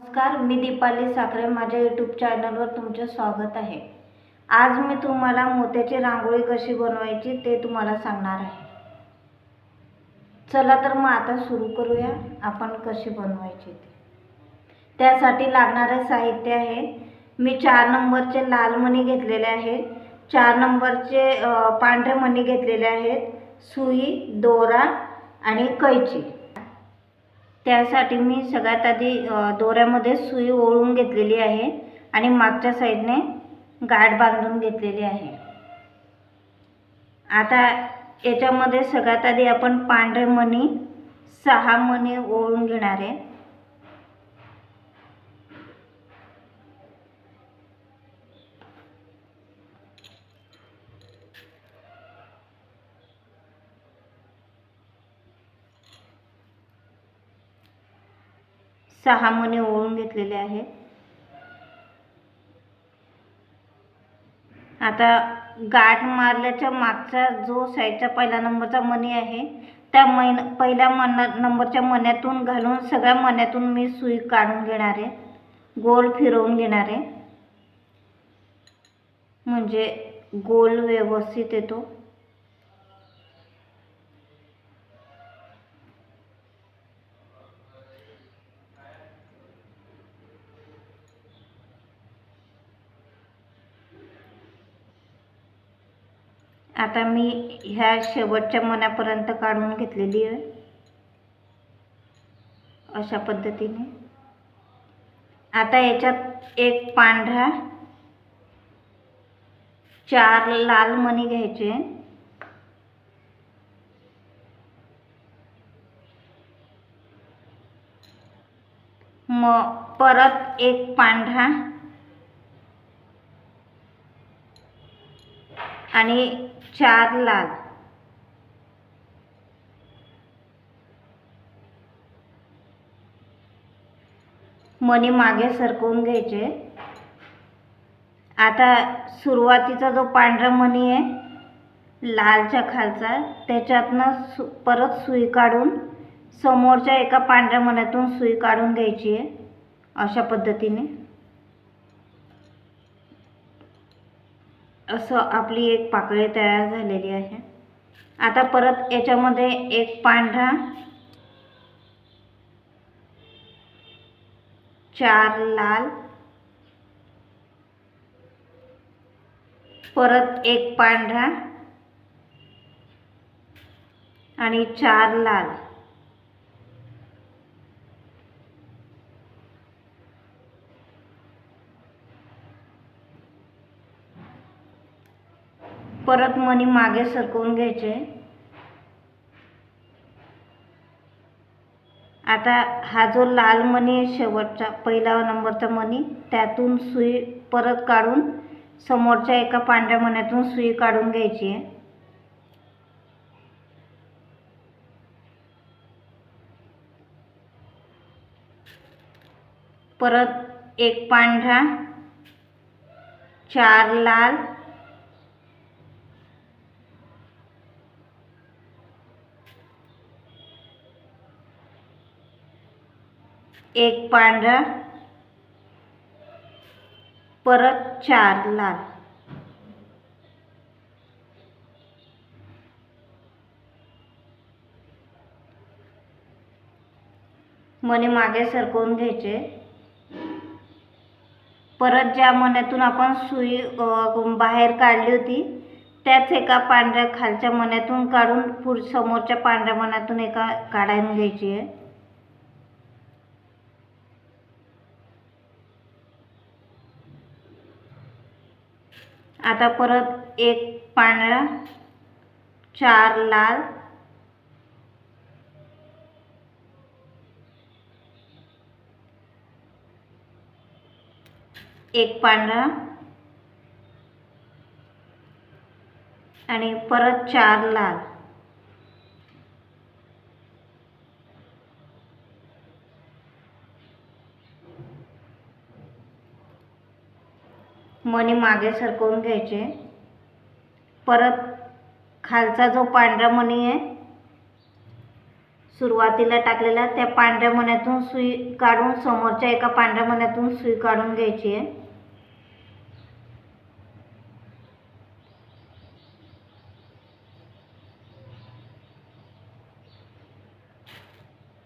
नमस्कार मी दीपाली साखरे. माझ्या यूट्यूब चॅनलवर तुमचे स्वागत आहे. आज मी तुम्हाला मोत्याची रांगोळी कशी बनवायची ते तुम्हाला सांगणार आहे. चला तर मग आता सुरू करूया आपण कशी बनवायची ते. त्यासाठी लागणारे साहित्य आहे. मी चार नंबरचे लाल मणी घेतलेले आहेत. चार नंबरचे पांढरे मणी घेतलेले आहेत. सुई दोरा आणि कैची. त्यासाठी मी सगळ्यात आधी दोऱ्यामध्ये सुई ओळून घेतलेली आहे आणि मागच्या साईडने गाठ बांधून घेतलेली आहे. आता याच्यामध्ये सगळ्यात आधी आपण पांढरे मणी सहा मणी ओळून घेणार आहे. सहा मणी ओळून घेतलेले आहेत आता गाठ मारल्याच्या मागचा जो साईडचा पहिला नंबरचा मणी आहे त्या मैन पहिल्या मना नंबरच्या मण्यातून घालून सगळ्या मण्यातून मी सुई काढून घेणार आहे. गोल फिरवून घेणार आहे. म्हणजे गोल व्यवस्थित येतो. आता मी ह्या शेवटच्या मनापर्यंत काढून घेतलेली आहे. अशा पद्धतीने. आता याच्यात एक पांढरा चार लाल मणी घ्यायचे. मग परत एक पांढरा आणि चार लाल. मणी मागे सरकवून घ्यायचे. आता सुरुवातीचा जो पांढरा मणी आहे लालच्या खालचा त्याच्यातनं सु परत सुई काढून समोरच्या एका पांढऱ्या मण्यातून सुई काढून घ्यायची आहे अशा पद्धतीने. असं आपली एक पाकळी तयार झालेली आहे. आता परत याच्यामध्ये एक पांढरा चार लाल परत एक पांढरा आणि चार लाल. परत मणी मागे सरकवून घ्यायचे. आता हा जो लाल मणी आहे शेवटचा पहिला नंबरचा मणी त्यातून सुई परत काढून समोरच्या एका पांढऱ्या मण्यातून सुई काढून घ्यायची आहे. परत एक पांढरा चार लाल एक पांढरा परत चार लाल. मने मागे सरकवून घ्यायचे. परत ज्या मण्यातून आपण सुई बाहेर काढली होती त्याच एका पांढऱ्या खालच्या मण्यातून काढून पुढ समोरच्या पांढऱ्या मण्यातून एका काढायला घ्यायची आहे. आता परत एक पांढरा चार लाल. एक पांढरा. आणि परत चार लाल. मणी मागे सरकवून घ्यायचे. परत खालचा जो पांढरा मणी आहे सुरुवातीला टाकलेला त्या पांढऱ्या मण्यातून सुई काढून समोरच्या एका पांढऱ्या मण्यातून सुई काढून घ्यायची आहे.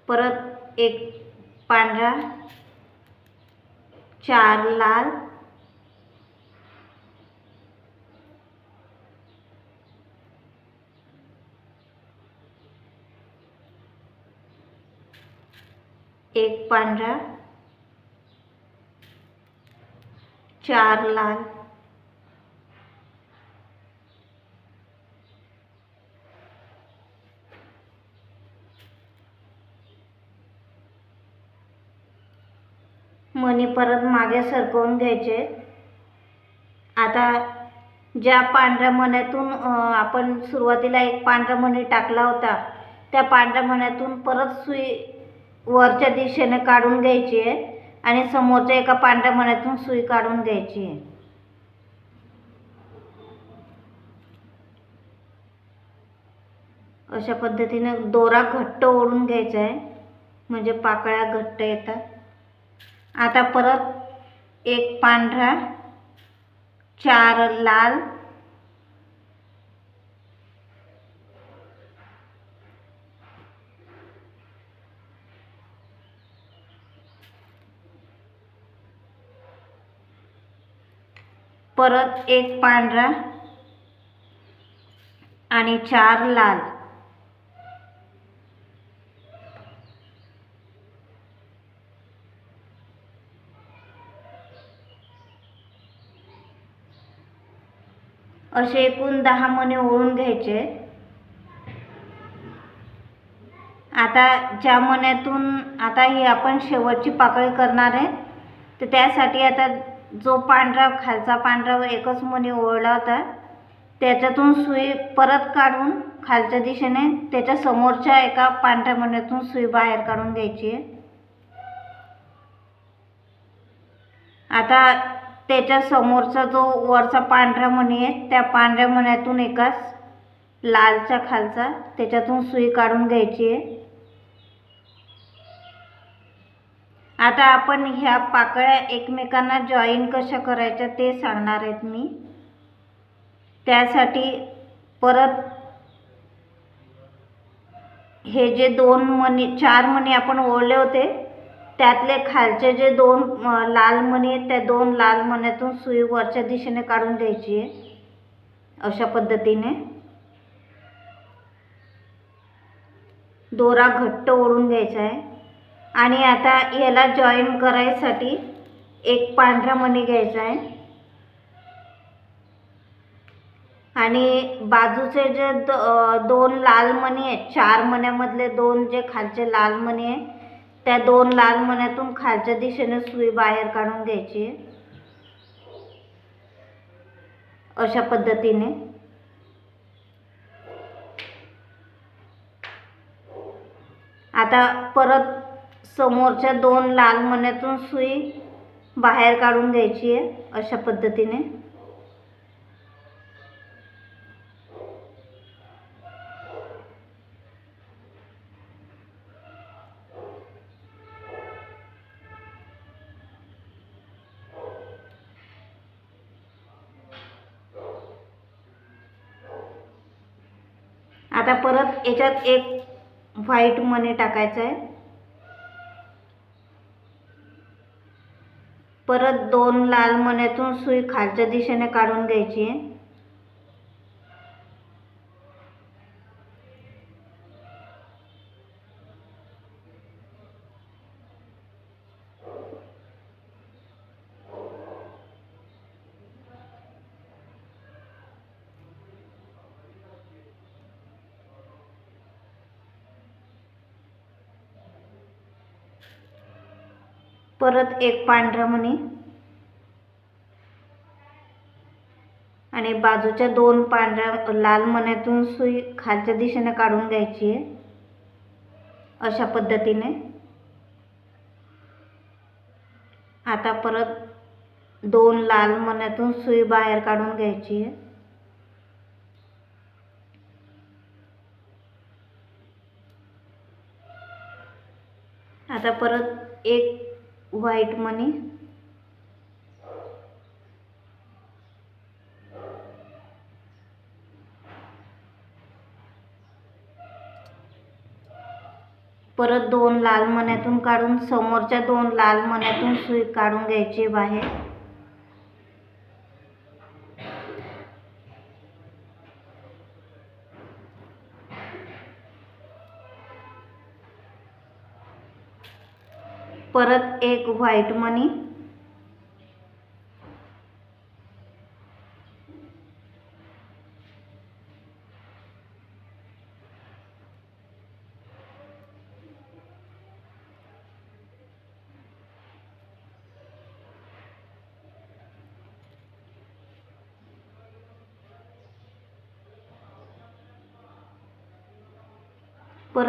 परत एक पांढरा चार लाल एक पांढरा चार लाल मणी परत मागे सरकवून घ्यायचे. आता ज्या पांढऱ्या मण्यातून आपण सुरुवातीला एक पांढरा मणी टाकला होता त्या पांढऱ्या मण्यातून परत सुई वरच्या दिशेने काढून घ्यायची आहे आणि समोरच्या एका पांढऱ्या मण्यातून सुई काढून घ्यायची आहे. अशा पद्धतीने दोरा घट्ट ओढून घ्यायचा आहे म्हणजे पाकळ्या घट्ट येतात. आता परत एक पांढरा चार लाल परत एक पांढरा आणि चार लाल. असे एकूण दहा मणे ओळून घ्यायचे. आता ज्या मण्यातून आता ही आपण शेवटची पाकळी करणार आहे तर त्यासाठी आता जो पांढरा खालचा पांढरा एकच मुनी ओळला होता त्याच्यातून सुई परत काढून खालच्या दिशेने त्याच्या समोरच्या एका पांढऱ्या मण्यातून सुई बाहेर काढून घ्यायची आहे. आता त्याच्या समोरचा जो वरचा पांढरा मणी आहे त्या पांढऱ्या मण्यातून एकाच लालच्या खालचा त्याच्यातून सुई काढून घ्यायची आहे. आता आपण ह्या पाकळ्या एकमेकांना जॉईन कशा करायच्या ते सांगणार आहेत मी. त्यासाठी परत हे जे दोन मणी चार मणी आपण ओढले होते त्यातले खालचे जे दोन लाल मणी आहेत त्या दोन लाल मण्यातून सुई वरच्या दिशेने काढून घ्यायची आहे अशा पद्धतीने. दोरा घट्ट ओढून घ्यायचा आहे. आणि आता याला जॉईन करायसाठी एक पांढरा मणी घ्यायचा आहे. आणि बाजूचे जे द दोन लाल मणी आहेत चार मण्यामधले दोन जे खालचे लाल मणी आहे त्या दोन लाल मण्यातून खालच्या दिशेने सुई बाहेर काढून घ्यायची आहे. अशा पद्धतीने. आता परत समोरच्या दोन लाल मण्यातून सुई बाहेर काढून घ्यायची आहे अशा पद्धतीने. आता परत याच्यात एक व्हाईट मनी टाकायचा आहे. परत दोन लाल मण्यातून सुई खालच्या दिशेने काढून घ्यायची आहे परत एक पांढरा मणी आणि बाजूच्या दोन पांढऱ्या लाल मण्यातून सुई खालच्या दिशेने काढून घ्यायची आहे. अशा पद्धतीने. आता परत दोन लाल मण्यातून सुई बाहेर काढून घ्यायची आहे. आता परत एक व्हाईट मनी परत दोन लाल मण्यातून काढून समोरच्या दोन लाल मण्यातून सुई काढून घ्यायची बाहेर. परत एक व्हाईट मनी.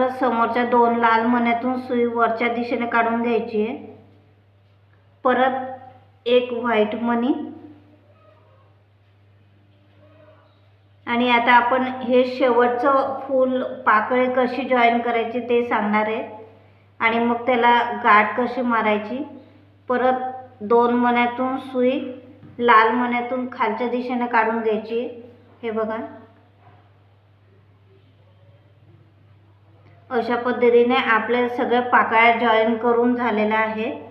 परत समोरच्या दोन लाल मण्यातून सुई वरच्या दिशेने काढून घ्यायची आहे. परत एक व्हाईट मनी आणि आता आपण हे शेवटचं फूल पाकळे कशी जॉईन करायची ते सांगणार आहे. आणि मग त्याला गाठ कशी मारायची. परत दोन मण्यातून सुई लाल मण्यातून खालच्या दिशेने काढून घ्यायची. हे बघा. अशा पद्धतीने आपल्या सगळ्या पाकळ्या जॉईन करून झालेल्या आहेत.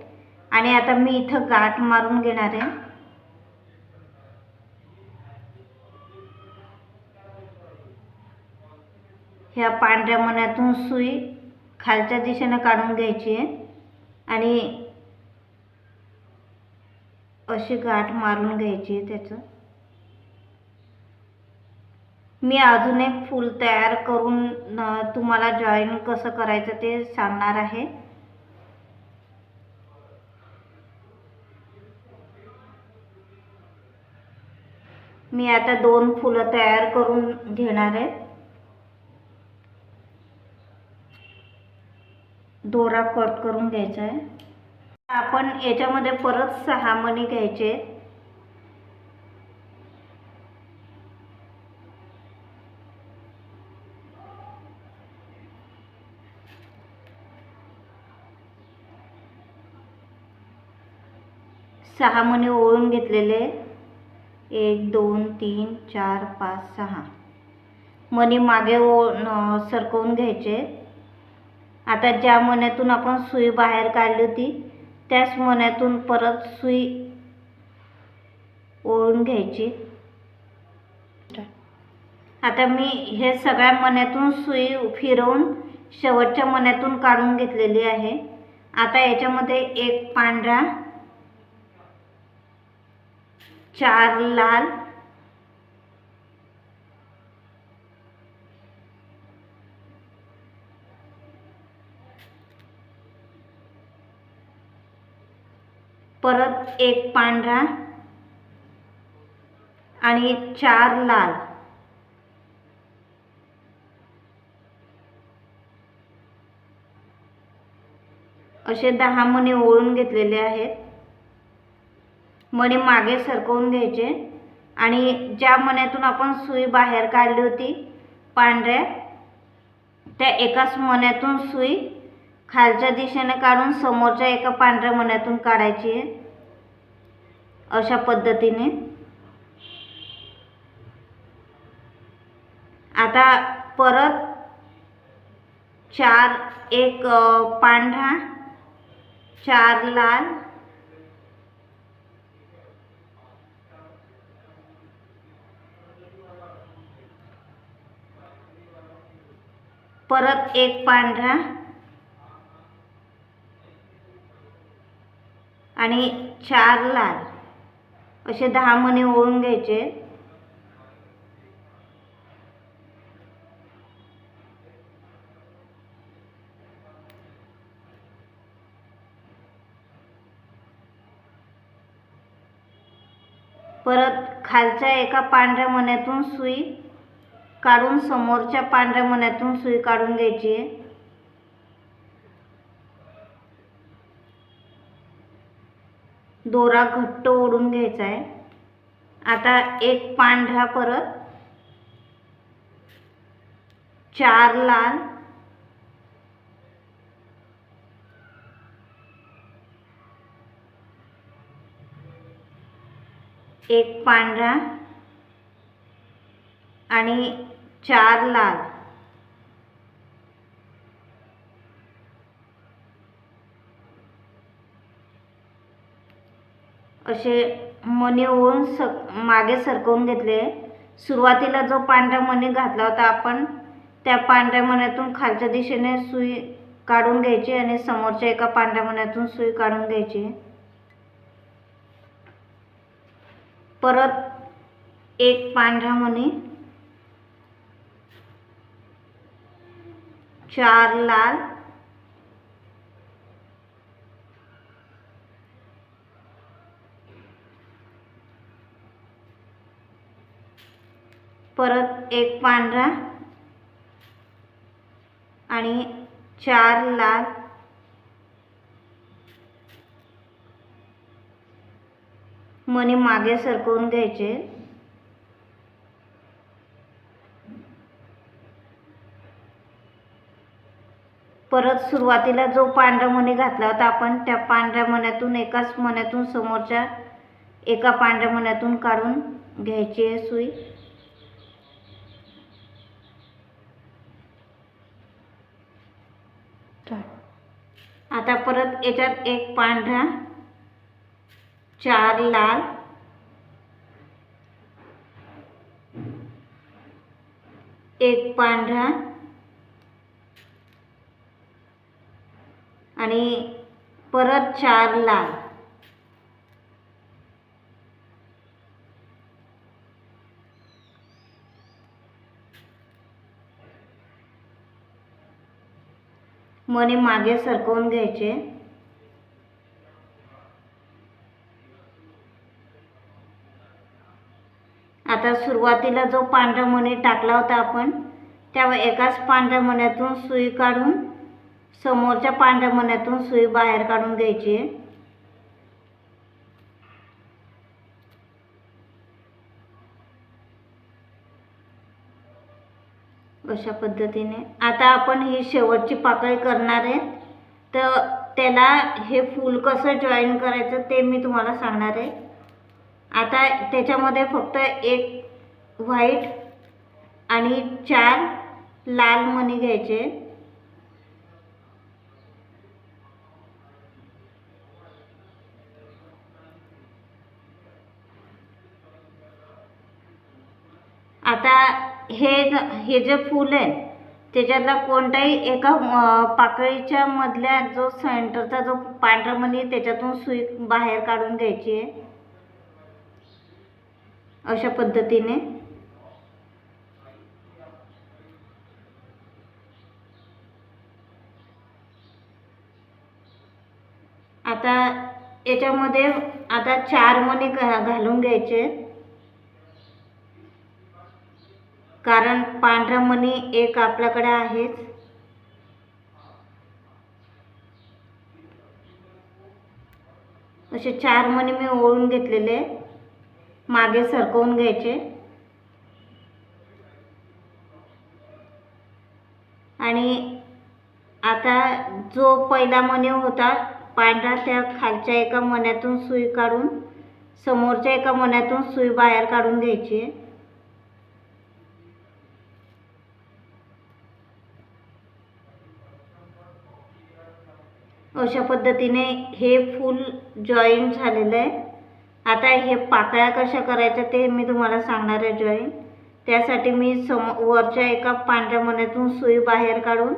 आणि आता मी इथं गाठ मारून घेणार आहे. ह्या पांढऱ्या मण्यातून सुई खालच्या दिशेनं काढून घ्यायची आहे. आणि अशी गाठ मारून घ्यायची आहे त्याचं. मी अजून एक फूल तयार करून तुम्हाला जॉईन कसं करायचं ते सांगणार आहे. मी आता दोन फुलं तयार करून घेणार आहे. दोरा कट करून घ्यायचा आहे. आपण याच्यामध्ये परत सहा मणी घ्यायचे सहा मणी ओळून घेतलेले. एक दोन तीन चार पाच सहा. मणी मागे ओ सरकवून घ्यायचे. आता ज्या मण्यातून आपण सुई बाहेर काढली होती त्याच मण्यातून परत सुई ओळून घ्यायची. आता मी हे सगळ्या मण्यातून सुई फिरवून शेवटच्या मण्यातून काढून घेतलेली आहे. आता याच्यामध्ये एक पांढरा चार लाल. परत एक पांढरा आणि चार लाल. असे दहा मणी ओळून घेतलेले आहेत. मणी मागे सरकवून घ्यायचे. आणि ज्या मण्यातून आपण सुई बाहेर काढली होती पांढऱ्या त्या एकाच मण्यातून सुई खालच्या दिशेने काढून समोरच्या एका पांढऱ्या मण्यातून काढायची आहे. अशा पद्धतीने. आता परत चार एक पांढरा चार लाल परत एक पांढरा. आणि चार लाल. असे दहा मणी ओळून घ्यायचे. परत खालच्या एका पांढऱ्या मण्यातून सुई. काढून समोरच्या पांढऱ्या मण्यातून सुई काढून घ्यायची. आहे दोरा घट्ट ओढून घ्यायचा आहे. आता एक पांढरा परत चार लाल एक पांढरा आणि चार लाल. असे मणी ओळून स मागे सरकवून घेतले. सुरुवातीला जो पांढरा मणी घातला होता आपण त्या पांढऱ्या मण्यातून खालच्या दिशेने सुई काढून घ्यायची आणि समोरच्या एका पांढऱ्या मण्यातून सुई काढून घ्यायची. परत एक पांढरा मणी चार लाल परत एक पांढरा. आणि चार लाल मनी मागे सरकवून घ्यायचे. परत सुरुवातीला जो पांढरा मणी घातला होता आपण त्या पांढऱ्या मण्यातून एकाच मण्यातून समोरच्या एका पांढऱ्या मण्यातून काढून घ्यायची आहे सुई. आता परत याच्यात एक पांढरा चार लाल एक पांढरा आणि परत चार लाल. मणी मागे सरकवून घ्यायचे. आता सुरुवातीला जो पांढरा मणी टाकला होता आपण त्या एकाच पांढऱ्या मण्यातून सुई काढून समोरच्या पांढऱ्या मण्यातून सुई बाहेर काढून घ्यायची. आहे अशा पद्धतीने. आता आपण ही शेवटची पाकळी करणार आहे तर त्याला हे फूल कसं जॉईन करायचं ते मी तुम्हाला सांगणार आहे. आता त्याच्यामध्ये फक्त एक व्हाईट आणि चार लाल मणी घ्यायचे. आता हे हे जे फूल आहे त्याच्यातला कोणताही एका पाकळीच्या मधल्या जो सेंटरचा जो पांढरा मणी त्याच्यातून सुई बाहेर काढून घ्यायची आहे. अशा पद्धतीने. आता याच्यामध्ये आता चार मणी घालून घ्यायचे कारण पांढरा मणी एक आपल्याकडे आहेच. असे चार मणी मी ओळून घेतलेले. मागे सरकवून घ्यायचे. आणि आता जो पहिला मणी होता पांढरा त्या खालच्या एका मण्यातून सुई काढून समोरच्या एका मण्यातून सुई बाहेर काढून घ्यायची. आहे अशा पद्धतीने हे फूल जॉईन झालेलं आहे. आता हे पाकळ्या कशा करायच्या ते मी तुम्हाला सांगणार आहे जॉईन त्यासाठी मी सम वरच्या एका पांढऱ्या मण्यातून सुई बाहेर काढून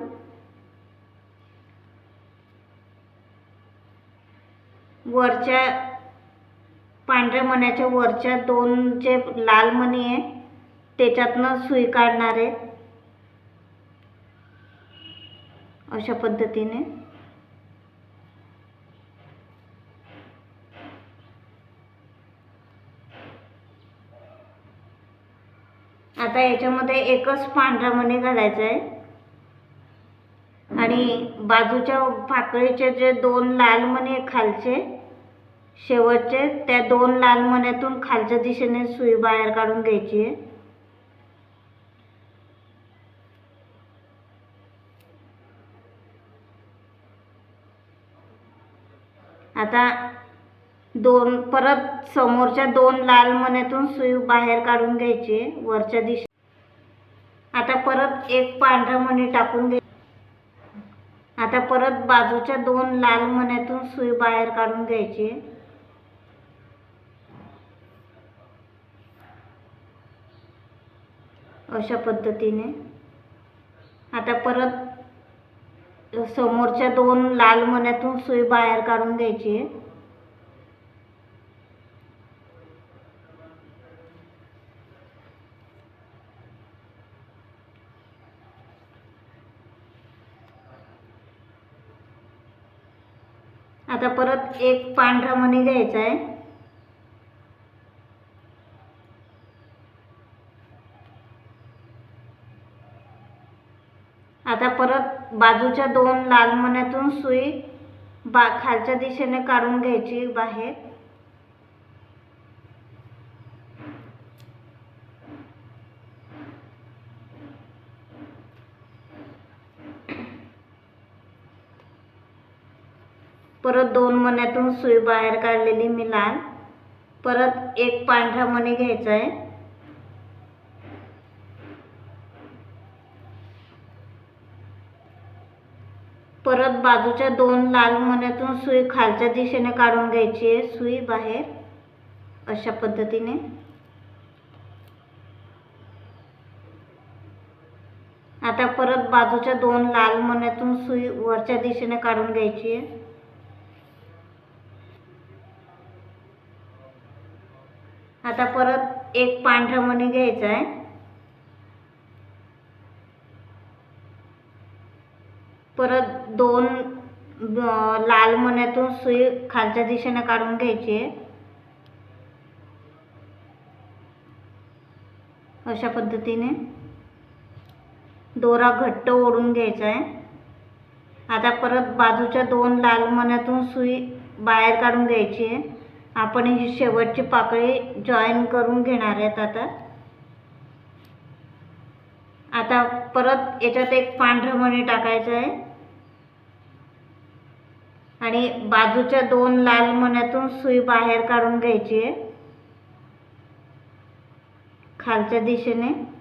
वरच्या पांढऱ्या मण्याच्या वरच्या दोन जे लाल मणी आहे त्याच्यातनं सुई काढणार आहे. अशा पद्धतीने. आता याच्यामध्ये एकच पांढरा मणी घालायचा आहे आणि बाजूच्या पाकळीचे जे दोन लाल मणी खालचे शेवटचे त्या दोन लाल मण्यातून खालच्या दिशेने सुई बाहेर काढून घ्यायची आहे. आता दोन परत समोरच्या दोन लाल मण्यातून सुई बाहेर काढून घ्यायची आहे वरच्या दिशे आता परत एक पांढरा मणी टाकून घ्यायची आता परत बाजूच्या दोन लाल मण्यातून सुई बाहेर काढून घ्यायची. आहे अशा पद्धतीने. आता परत समोरच्या दोन लाल मण्यातून सुई बाहेर काढून घ्यायची. आता परत एक पांढरा मणी घ्यायचा आहे. आता परत बाजूच्या दोन लाल मण्यातून सुई बा खालच्या दिशेने काढून घ्यायची बाहेर परत दोन मण्यातून सुई बाहेर काढलेली मी लाल परत एक पांढरा मणी घ्यायचा आहे परत बाजूच्या दोन लाल मण्यातून सुई खालच्या दिशेने काढून घ्यायची आहे सुई बाहेर. अशा पद्धतीने. आता परत बाजूच्या दोन लाल मण्यातून सुई वरच्या दिशेने काढून घ्यायची आहे. आता परत एक पांढरा मणी घ्यायचा आहे. परत दोन लाल मण्यातून सुई खालच्या दिशेने काढून घ्यायची आहे. अशा पद्धतीने. दोरा घट्ट ओढून घ्यायचा आहे. आता परत बाजूच्या दोन लाल मण्यातून सुई बाहेर काढून घ्यायची आहे. आपण ही शेवटची पाकळी जॉईन करून घेणार आहेत आता. आता परत याच्यात एक पांढरं मणी टाकायचं आहे. आणि बाजूच्या दोन लाल मण्यातून सुई बाहेर काढून घ्यायची आहे. खालच्या दिशेने.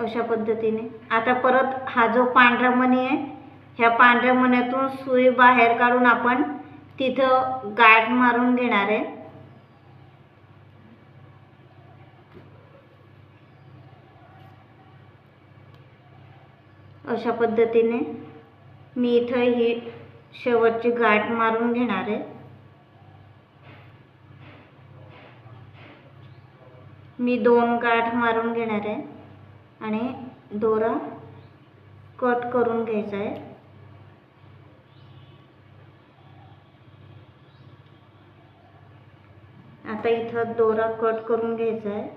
अशा पद्धतीने. आता परत हा जो पांढरा मणी आहे ह्या पांढऱ्या मण्यातून सुई बाहेर काढून आपण तिथं गाठ मारून घेणार आहे. अशा पद्धतीने मी इथं ही शेवटची गाठ मारून घेणार आहे. मी दोन गाठ मारून घेणार आहे. आणि दोरा कट करून घ्यायचा आहे. आता इथं दोरा कट करून घ्यायचा आहे.